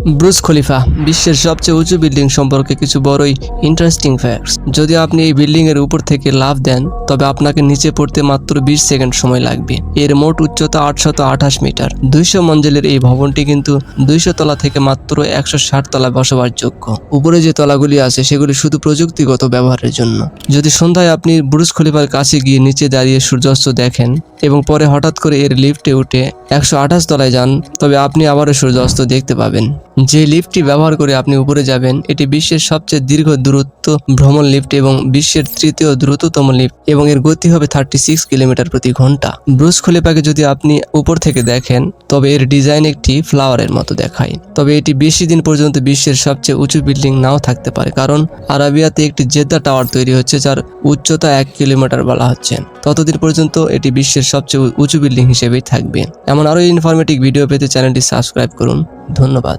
Brugge খলিফা, বিশ্বের সবচেয়ে উঁচু বিল্ডিং সম্পর্কে কিছু বড়ই ইন্টারেস্টিং ফ্যাক্টস যদি আপনি এই বিল্ডিং এর উপর থেকে লাভ দেন, তবে আপনাকে নিচে পড়তে মাত্র বিশ সেকেন্ড সময় লাগবে। এর মোট উচ্চতা আটশত আঠাশ মিটার। দুইশো মঞ্জিলের এই ভবনটি কিন্তু দুইশো তলা থেকে মাত্র একশো ষাট তলা বসবাসযোগ্য। উপরে যে তলাগুলি আছে, সেগুলি শুধু প্রযুক্তিগত ব্যবহারের জন্য। যদি সন্ধ্যায় আপনি ব্রুজ খলিফার কাছে গিয়ে নিচে দাঁড়িয়ে সূর্যাস্ত দেখেন এবং পরে হঠাৎ করে এর লিফটে উঠে একশো আঠাশ তলায় যান, তবে আপনি আবারও সূর্যাস্ত দেখতে পাবেন। যে লিফটটি ব্যবহার করে আপনি উপরে যাবেন, এটি বিশ্বের সবচেয়ে দীর্ঘ দূরত্ব ভ্রমণ লিফট এবং বিশ্বের তৃতীয় দ্রুততম লিফট এবং এর গতি হবে থার্টি সিক্স কিলোমিটার প্রতি ঘণ্টা। ব্রুজ খলিফাকে যদি আপনি উপর থেকে দেখেন, তবে এর ডিজাইন একটি ফ্লাওয়ারের মতো দেখায়। তবে এটি বেশি দিন পর্যন্ত বিশ্বের সবচেয়ে উঁচু বিল্ডিং নাও থাকতে পারে, কারণ আরাবিয়াতে একটি জেদ্দা টাওয়ার তৈরি হচ্ছে, যার উচ্চতা এক কিলোমিটার বলা হচ্ছে। ততদিন পর্যন্ত এটি বিশ্বের সবচেয়ে উঁচু বিল্ডিং হিসেবেই থাকবে। এমন আরও ইনফরমেটিভ ভিডিও পেতে চ্যানেলটি সাবস্ক্রাইব করুন। ধন্যবাদ।